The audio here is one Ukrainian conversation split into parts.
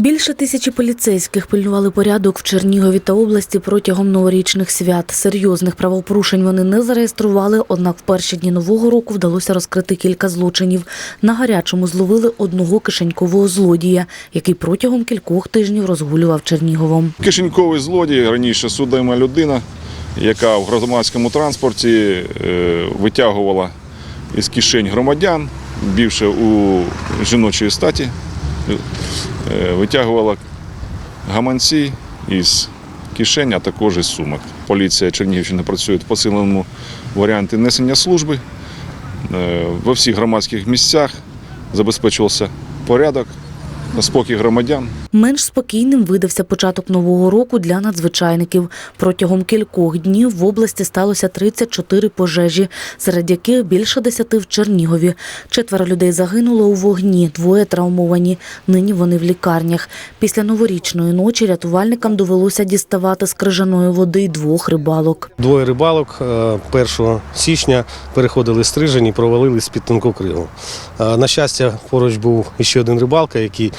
Більше тисячі поліцейських пильнували порядок в Чернігові та області протягом новорічних свят. Серйозних правопорушень вони не зареєстрували, однак в перші дні нового року вдалося розкрити кілька злочинів. На гарячому зловили одного кишенькового злодія, який протягом кількох тижнів розгулював Черніговом. Кишеньковий злодій, раніше судима людина, яка в громадському транспорті е, витягувала із кишень громадян, більше у жіночої статі, витягувала гаманці із кишень, а також із сумок. Поліція Чернігівщини працює в посиленому варіанті несення служби. Е, Во всіх громадських місцях забезпечувався порядок, спокій громадян. Менш спокійним видався початок нового року для надзвичайників. Протягом кількох днів в області сталося 34 пожежі, серед яких більше десяти в Чернігові. Четверо людей загинуло у вогні, двоє травмовані. Нині вони в лікарнях. Після новорічної ночі рятувальникам довелося діставати з крижаної води двох рибалок. Двоє рибалок е, 1 січня переходили стрижень і провалились під тонку кригу. Е, На щастя, поруч був ще один рибалка, який е,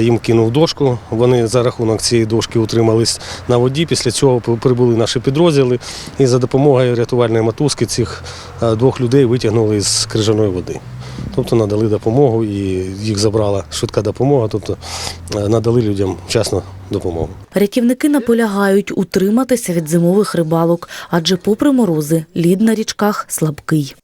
їм кинув дошку. Вони за рахунок цієї дошки утримались на воді. Після цього прибули наші підрозділи і за допомогою рятувальної мотузки цих е, двох людей витягнули з крижаної води. Тобто надали допомогу і їх забрала швидка допомога, тобто е, надали людям вчасно допомогу. Рятівники наполягають утриматися від зимових рибалок, адже попри морози лід на річках слабкий.